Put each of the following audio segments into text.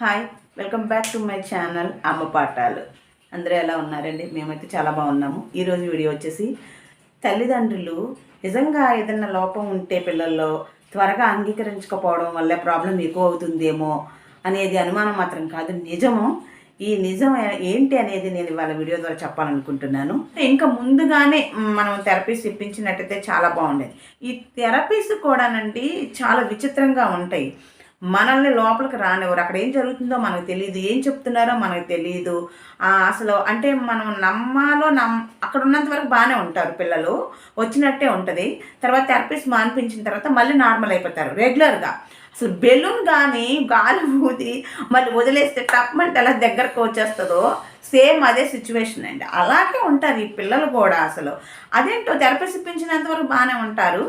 Hi welcome back to my channel అమ్మ పాఠాలు. అందరూ ఎలా ఉన్నారండి? మేమైతే చాలా బాగున్నాము. ఈరోజు వీడియో వచ్చేసి తల్లిదండ్రులు నిజంగా ఏదైనా లోపం ఉంటే పిల్లల్లో త్వరగా అంగీకరించకపోవడం వల్ల ప్రాబ్లం ఎక్కువ అవుతుందేమో అనేది అనుమానం మాత్రం కాదు నిజము. ఈ నిజం ఏంటి అనేది నేను ఇవాళ వీడియో ద్వారా చెప్పాలనుకుంటున్నాను. ఇంకా ముందుగానే మనం థెరపీస్ ఇప్పించినట్టయితే చాలా బాగుండేది. ఈ థెరపీస్ కూడానండి చాలా విచిత్రంగా ఉంటాయి. మనల్ని లోపలికి రానివ్వరు. అక్కడ ఏం జరుగుతుందో మనకు తెలియదు ఏం చెప్తున్నారో మనకు తెలియదు అసలు అంటే మనం నమ్మాలో నమ్ అక్కడ ఉన్నంత వరకు బాగానే ఉంటారు పిల్లలు. వచ్చినట్టే ఉంటుంది. తర్వాత థెరపిస్ట్ మానిపించిన తర్వాత మళ్ళీ నార్మల్ అయిపోతారు. రెగ్యులర్గా. అసలు బెలూన్ కానీ గాలి ఊది మళ్ళీ వదిలేస్తే టప్మంటే ఎలా దగ్గరకు వచ్చేస్తుందో సేమ్ అదే సిచ్యువేషన్ అండి. అలాగే ఉంటారు ఈ పిల్లలు కూడా అసలు. అదేంటో థెరపిస్ట్ ఇప్పించినంత వరకు బాగానే ఉంటారు.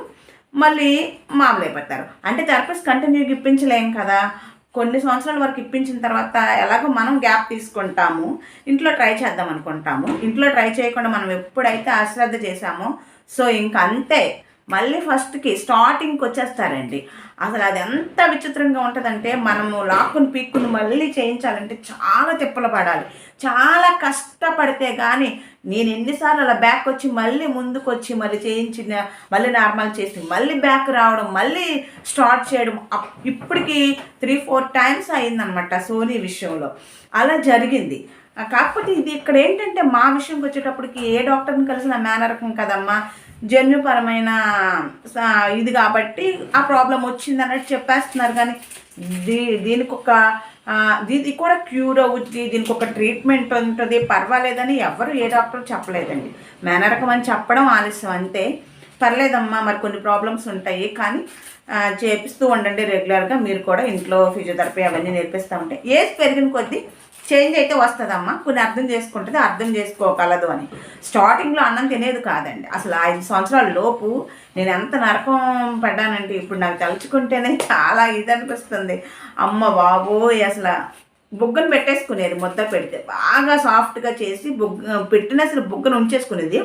మళ్ళీ మామూలు అయిపోతారు అంటే థెరపిస్ట్ కంటిన్యూగా ఇప్పించలేం కదా. కొన్ని సంవత్సరాల వరకు ఇప్పించిన తర్వాత ఎలాగో మనం గ్యాప్ తీసుకుంటాము. ఇంట్లో ట్రై చేద్దాం అనుకుంటాము. ఇంట్లో ట్రై చేయకుండా మనం ఎప్పుడైతే అశ్రద్ధ చేశామో సో ఇంక అంతే మళ్ళీ ఫస్ట్కి స్టార్టింగ్కి వచ్చేస్తారండి అసలు అది ఎంత విచిత్రంగా ఉంటుందంటే మనము లాక్కుని పీక్కుని మళ్ళీ చేయించాలంటే చాలా తిప్పలు పడాలి. చాలా కష్టపడితే కానీ నేను ఎన్నిసార్లు అలా బ్యాక్ వచ్చి మళ్ళీ ముందుకు వచ్చి మళ్ళీ చేయించిన మళ్ళీ నార్మల్ చేసి మళ్ళీ బ్యాక్ రావడం మళ్ళీ స్టార్ట్ చేయడం అప్- ఇప్పటికి త్రీ ఫోర్ టైమ్స్ అయిందనమాట సోనీ విషయంలో. అలా జరిగింది. కాకపోతే ఇది ఇక్కడ ఏంటంటే మా విషయంకి వచ్చేటప్పటికి ఏ డాక్టర్ని కలిసిన మేనరకం కదమ్మా. జన్యుపరమైన ఇది కాబట్టి ఆ ప్రాబ్లం వచ్చింది అన్నట్టు చెప్పేస్తున్నారు. కానీ దీ దీనికి ఒక ఆ, కూడా క్యూర్ అవుద్ది దీనికి ఒక ట్రీట్మెంట్ ఉంటుంది. పర్వాలేదని ఎవరు ఏ డాక్టర్ చెప్పలేదండి. మేనరకం అని చెప్పడం ఆలస్యం అంతే. పర్లేదమ్మా మరి కొన్ని ప్రాబ్లమ్స్ ఉంటాయి. కానీ చేపిస్తూ ఉండండి రెగ్యులర్గా. మీరు కూడా ఇంట్లో ఫిజియోథెరపీ అవన్నీ నేర్పిస్తూ ఉంటే. ఏజ్ పెరిగిన కొద్దీ చేంజ్ అయితే వస్తుందమ్మా. కొన్ని అర్థం చేసుకుంటుంది అర్థం చేసుకోగలదు అని. స్టార్టింగ్లో అన్నం తినేది కాదండి. అసలు ఐదు సంవత్సరాల లోపు నేను ఎంత నరకం పడ్డానంటే ఇప్పుడు నాకు తలుచుకుంటేనే చాలా ఇది అనిపిస్తుంది. అమ్మ బాబోయ్ అసలు బుగ్గను పెట్టేసుకునేది ముద్ద పెడితే. బాగా సాఫ్ట్గా చేసి బుగ్గ పెట్టిన అసలు బుగ్గను ఉంచేసుకునేది.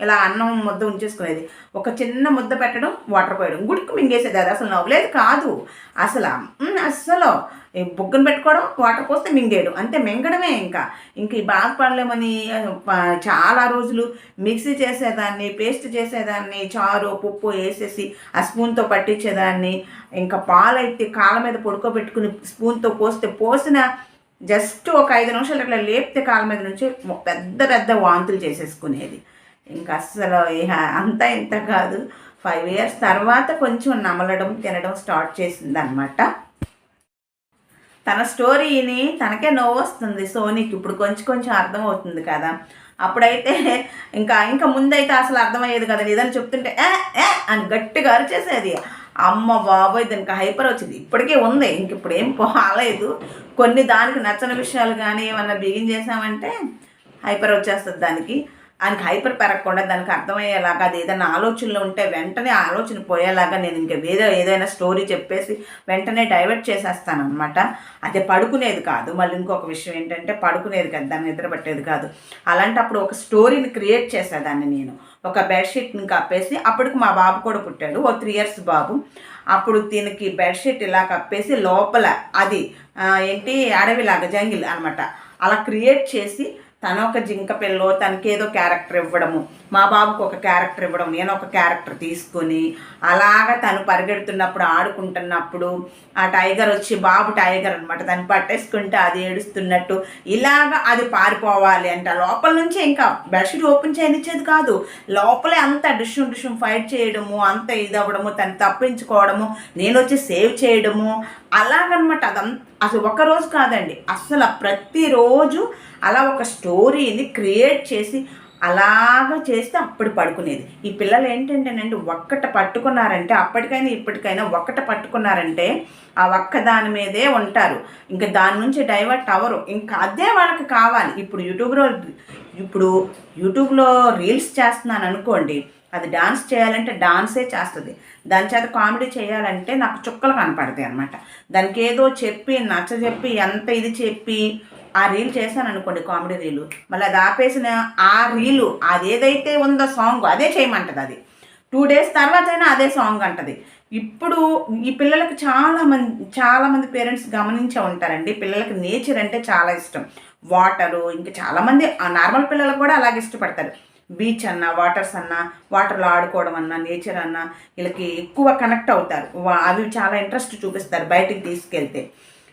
ఇలా అన్నం ముద్ద ఉంచేసుకునేది. ఒక చిన్న ముద్ద పెట్టడం వాటర్ పోయడం. గుడికి మింగేసేది అది అసలు నవ్వులేదు కాదు. అసలు అసలు అస్సలు. ఈ బుగ్గను పెట్టుకోవడం వాటర్ పోస్తే మింగేయడం. అంతే మింగడమే ఇంకా. ఇంక ఈ బాధపడలేమని చాలా రోజులు మిక్సీ చేసేదాన్ని పేస్ట్ చేసేదాన్ని చారు పప్పు వేసేసి ఆ స్పూన్తో పట్టించేదాన్ని. ఇంకా పాలైతే కాళ్ళ మీద పడుకోబెట్టుకుని స్పూన్తో పోస్తే పోసిన జస్ట్ ఒక ఐదు నిమిషాలు అట్లా లేపితే కాళ్ళ మీద నుంచి పెద్ద పెద్ద వాంతులు చేసేసుకునేది. ఇంకా అస్సలు అంతా ఇంత కాదు. ఫైవ్ ఇయర్స్ తర్వాత కొంచెం నమలడం తినడం స్టార్ట్ చేసింది అనమాట తన స్టోరీని తనకే నవ్వు వస్తుంది సోనీకి. ఇప్పుడు కొంచెం కొంచెం అర్థమవుతుంది కదా. అప్పుడైతే ఇంకా ఇంకా ముందైతే అసలు అర్థమయ్యేది కదా. ఏదని చెప్తుంటే ఏ ఏ అని గట్టిగా అరిచేసేది. అమ్మ బాబోయ్ దానికి హైపర్ వచ్చింది. ఇప్పటికే ఉంది. ఇంక ఇప్పుడు ఏం పోలేదు. కొన్ని దానికి నచ్చని విషయాలు కానీ ఏమన్నా బిగిన్ చేసామంటే హైపర్ వచ్చేస్తుంది దానికి. దానికి హైపర్ పెరగకుండా దానికి అర్థమయ్యేలాగా అది ఏదైనా ఆలోచనలు ఉంటే వెంటనే ఆలోచన పోయేలాగా నేను ఇంకా వేరే ఏదైనా స్టోరీ చెప్పేసి వెంటనే డైవర్ట్ చేసేస్తాను అనమాట అదే పడుకునేది కాదు. మళ్ళీ ఇంకొక విషయం ఏంటంటే పడుకునేది కాదు దాన్ని నిద్ర పట్టేది కాదు. అలాంటప్పుడు ఒక స్టోరీని క్రియేట్ చేసేదాన్ని నేను. ఒక బెడ్షీట్ని కప్పేసి అప్పటికి మా బాబు కూడా పుట్టాడు ఓ త్రీ ఇయర్స్ బాబు. అప్పుడు దీనికి బెడ్షీట్ ఇలా కప్పేసి లోపల అది ఏంటి అడవిలాగా జంగిల్ అనమాట. అలా క్రియేట్ చేసి తన ఒక జింక పిల్లో తనకేదో క్యారెక్టర్ ఇవ్వడము. మా బాబుకు ఒక క్యారెక్టర్ ఇవ్వడం నేను ఒక క్యారెక్టర్ తీసుకొని అలాగా తను పరిగెడుతున్నప్పుడు ఆడుకుంటున్నప్పుడు ఆ టైగర్ వచ్చి బాబు టైగర్ అనమాట దాన్ని పట్టేసుకుంటే అది ఏడుస్తున్నట్టు ఇలాగ అది పారిపోవాలి అంట లోపల నుంచి ఇంకా బెడ్షీట్ ఓపెన్ చేయనిచ్చేది కాదు. లోపలే అంత డిషుం డిషుం ఫైట్ చేయడము అంత ఇది అవ్వడము తను తప్పించుకోవడము నేను వచ్చి సేవ్ చేయడము అలాగనమాట అదంతా అసలు ఒక రోజు కాదండి. అసలు ప్రతిరోజు అలా ఒక స్టోరీని క్రియేట్ చేసి అలాగ చేస్తే అప్పుడు పడుకునేది. ఈ పిల్లలు ఏంటంటేనండి ఒక్కట పట్టుకున్నారంటే అప్పటికైనా ఇప్పటికైనా ఒక్కట పట్టుకున్నారంటే ఆ ఒక్క దాని మీదే ఉంటారు. ఇంకా దాని నుంచి డైవర్ట్ అవ్వరు. ఇంకా అదే వాళ్ళకి కావాలి. ఇప్పుడు యూట్యూబ్లో ఇప్పుడు యూట్యూబ్లో రీల్స్ చేస్తున్నాను అనుకోండి అది డాన్స్ చేయాలంటే డాన్సే చేస్తుంది. దాని చేత కామెడీ చేయాలంటే నాకు చుక్కలు కనపడతాయి అనమాట దానికి ఏదో చెప్పి నచ్చ చెప్పి ఎంత ఇది చెప్పి ఆ రీల్ చేశాను అనుకోండి కామెడీ రీలు మళ్ళీ అది ఆపేసిన ఆ రీలు అది ఏదైతే ఉందో సాంగ్ అదే చేయమంటది అది. టూ డేస్ తర్వాత అయినా అదే సాంగ్ అంటది. ఇప్పుడు ఈ పిల్లలకు చాలా మంది చాలా మంది పేరెంట్స్ గమనించే ఉంటారండి పిల్లలకి నేచర్ అంటే చాలా ఇష్టం. వాటరు ఇంకా చాలామంది నార్మల్ పిల్లలు కూడా అలాగే ఇష్టపడతారు. బీచ్ అన్న వాటర్స్ అన్న వాటర్లో ఆడుకోవడం అన్న నేచర్ అన్న వీళ్ళకి ఎక్కువ కనెక్ట్ అవుతారు. అవి చాలా ఇంట్రెస్ట్ చూపిస్తారు బయటికి తీసుకెళ్తే.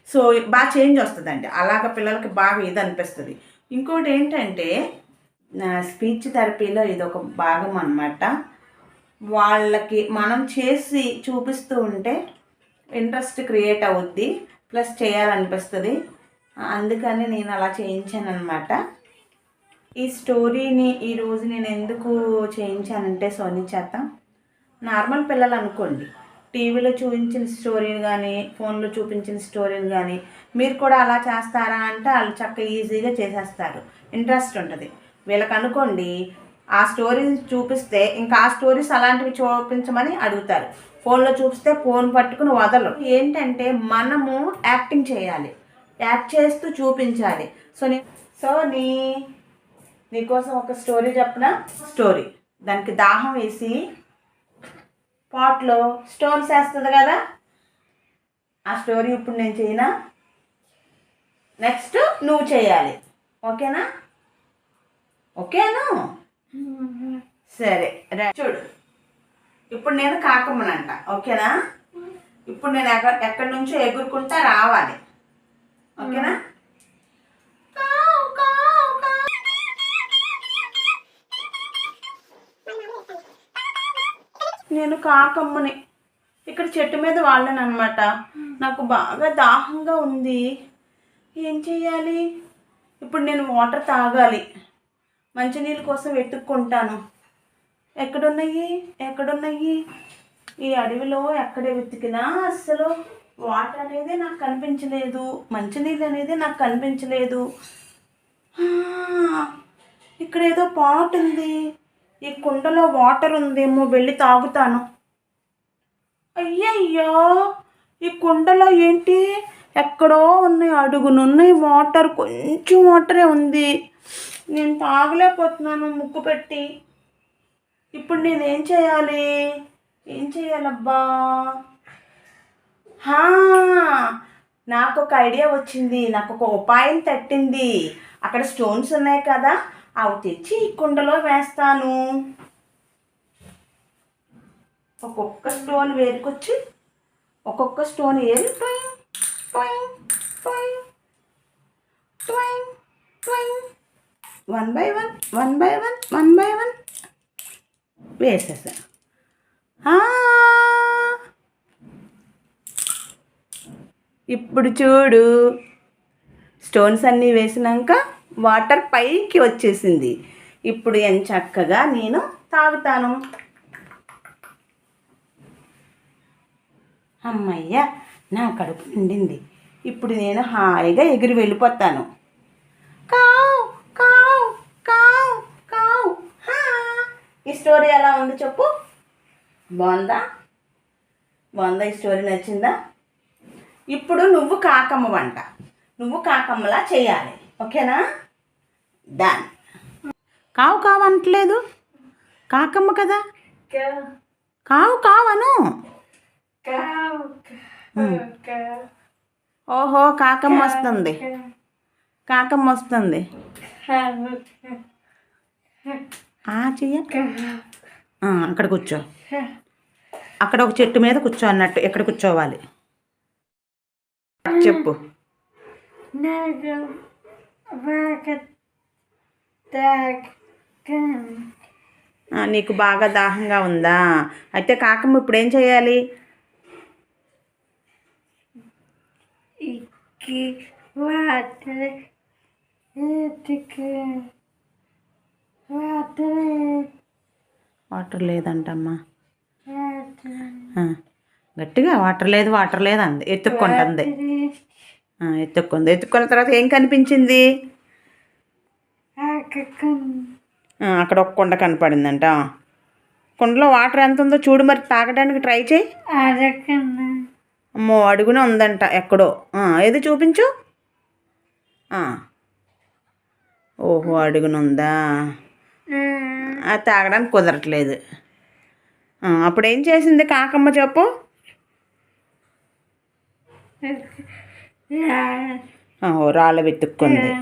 సో బాగా చేంజ్ వస్తుందండి. అలాగ పిల్లలకి బాగా ఇది అనిపిస్తుంది. ఇంకోటి ఏంటంటే స్పీచ్ థెరపీలో ఇది ఒక భాగం అన్నమాట. వాళ్ళకి మనం చేసి చూపిస్తూ ఉంటే ఇంట్రెస్ట్ క్రియేట్ అవుద్ది ప్లస్ చేయాలనిపిస్తుంది. అందుకని నేను అలా చేయించాను అనమాట ఈ స్టోరీని ఈరోజు నేను ఎందుకు చేయించానంటే సోనీ చేత. నార్మల్ పిల్లలు అనుకోండి. టీవీలో చూపించిన స్టోరీని కానీ ఫోన్లో చూపించిన స్టోరీని కానీ మీరు కూడా అలా చేస్తారా అంటే వాళ్ళు చక్క ఈజీగా చేసేస్తారు. ఇంట్రెస్ట్ ఉంటుంది. వీళ్ళకి అనుకోండి ఆ స్టోరీస్ చూపిస్తే ఇంకా ఆ స్టోరీస్ అలాంటివి చూపించమని అడుగుతారు. ఫోన్లో చూపిస్తే ఫోన్ పట్టుకుని వదలరు. ఏంటంటే మనము యాక్టింగ్ చేయాలి. యాక్ట్ చేస్తూ చూపించాలి. సో నీ సో నీ నీకోసం ఒక స్టోరీ చెప్పిన? స్టోరీ. దానికి దాహం వేసి పాట్లో స్టోన్స్ వేస్తుంది కదా? ఆ స్టోరీ ఇప్పుడు నేను చేయనా? నెక్స్ట్ నువ్వు చేయాలి. ఓకేనా? ఓకేనా? సరే రా. చూడు. ఇప్పుడు నేను కాకమ్మనంట. ఓకేనా? ఇప్పుడు నేను ఎక్కడ ఎక్కడి నుంచో ఎగురుకుంటా రావాలి. ఓకేనా? నేను కాకమ్మని. ఇక్కడ చెట్టు మీద వాళ్ళను అనమాట నాకు బాగా దాహంగా ఉంది. ఏం చెయ్యాలి? ఇప్పుడు నేను వాటర్ తాగాలి. మంచినీళ్ళ కోసం వెతుక్కుంటాను. ఎక్కడున్నాయి? ఎక్కడున్నాయి? ఈ అడవిలో ఎక్కడ వెతికినా అస్సలు వాటర్ అనేది నాకు కనిపించలేదు. మంచినీళ్ళు అనేది నాకు కనిపించలేదు. ఇక్కడ ఏదో పాట్ ఉంది. ఈ కుండలో వాటర్ ఉందేమో వెళ్ళి తాగుతాను. అయ్యయ్యో! ఈ కుండలో ఏంటి? ఎక్కడో ఉన్నాయి అడుగునున్నాయి వాటర్. కొంచెం వాటరే ఉంది. నేను తాగలేకపోతున్నాను ముక్కు పెట్టి. ఇప్పుడు నేనేం చేయాలి? ఏం చేయాలబ్బా? నాకు ఒక ఐడియా వచ్చింది. నాకు ఒక ఉపాయం తట్టింది. అక్కడ స్టోన్స్ ఉన్నాయి కదా. అవి తెచ్చి ఈ కుండలో వేస్తాను. ఒక్కొక్క స్టోన్ వేరుకొచ్చి ఒక్కొక్క స్టోన్ ఏరి టొయింగ్, టొయింగ్, టొయింగ్, టొయింగ్, టొయింగ్. One by one one by one one by one. వేసేసా ఇప్పుడు చూడు. స్టోన్స్ అన్నీ వేసినాక వాటర్ పైకి వచ్చేసింది. ఇప్పుడు ఎంత చక్కగా నేను తాగుతాను. అమ్మయ్య నా కడుపు నిండింది. ఇప్పుడు నేను హాయిగా ఎగిరి వెళ్ళిపోతాను. కావు కావు కావు కావు. ఈ స్టోరీ ఎలా ఉంది చెప్పు. బాగుందా? బాగుందా? ఈ స్టోరీ నచ్చిందా? ఇప్పుడు నువ్వు కాకమ్మ వంట. నువ్వు కాకమ్మలా చేయాలి. ఓకేనా? దాన్ కావు కావు అనట్లేదు. కాకమ్మ కదా? కావు కావను. ఓహో కాకమ్మ వస్తుంది. కాకమ్మ వస్తుంది. ఆ చెయ్య. అక్కడ కూర్చో. అక్కడ ఒక చెట్టు మీద కూర్చో అన్నట్టు. ఎక్కడ కూర్చోవాలి? చెప్పు. నాకు బాగా దాహంగా ఉందా? అయితే కాకమ్మ ఇప్పుడు ఏం చేయాలి? వాటర్ లేదంటమ్మా. గట్టిగా వాటర్ లేదు వాటర్ లేదు అంది. ఎత్తుక్కుంటుంది. ఎత్తుక్కుంది. ఎత్తుక్కున్న తర్వాత ఏం కనిపించింది? అక్కడ ఒక కుండ కనపడిందంట. కుండలో వాటర్ ఎంత ఉందో చూడు మరి తాగడానికి ట్రై చేయి. అమ్మో అడుగున ఉందంట ఎక్కడో. ఏది చూపించు. ఓహో అడుగున ఉందా? అది తాగడానికి కుదరట్లేదు. అప్పుడు ఏం చేసింది కాకమ్మ చెప్పు. రాళ్ళు వెతుక్కుంది.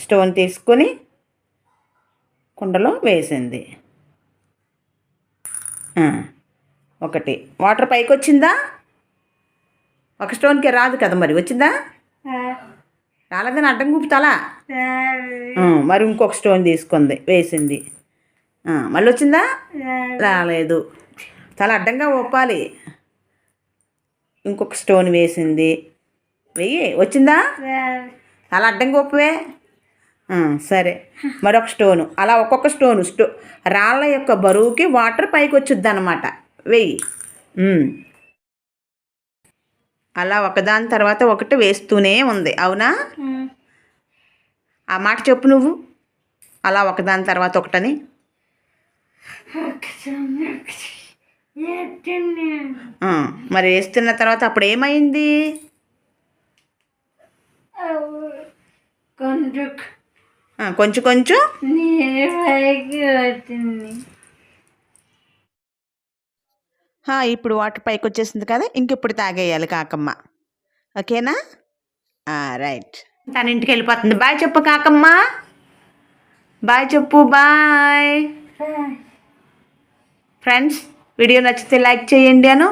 స్టోన్ తీసుకుని కుండలో వేసింది. ఒకటి. వాటర్ పైకి వచ్చిందా ఒక స్టోన్కి రాదు కదా మరి వచ్చిందా? రాలేదని అడ్డం కూపుతాలా ఆ, మరి ఇంకొక స్టోన్ తీసుకుంది వేసింది. మళ్ళీ వచ్చిందా? రాలేదు. చాలా అడ్డంగా ఒప్పాలి. ఇంకొక స్టోన్ వేసింది. వెయ్యి వచ్చిందా? చాలా అడ్డంగా ఒప్పువే. సరే. మరొక స్టోను. అలా ఒక్కొక్క స్టోను. స్టో రాళ్ళ యొక్క బరువుకి వాటర్ పైకి వచ్చుద్ది అనమాట వెయ్యి. అలా ఒకదాని తర్వాత ఒకటి వేస్తూనే ఉంది. అవునా. ఆ మాట చెప్పు నువ్వు. అలా ఒకదాని తర్వాత ఒకటని. మరి వేస్తున్న తర్వాత అప్పుడు ఏమైంది. కొంచెం కొంచెం. ఇప్పుడు వాటర్ పైకి వచ్చేసింది కదా ఇంక ఇప్పుడు తాగేయాలి కాకమ్మ. ఓకేనా? రైట్. తన ఇంటికి వెళ్ళిపోతుంది. బాయ్ చెప్పు కాకమ్మ. బాయ్ చెప్పు బాయ్. ఫ్రెండ్స్ వీడియో నచ్చితే లైక్ చేయండి అను.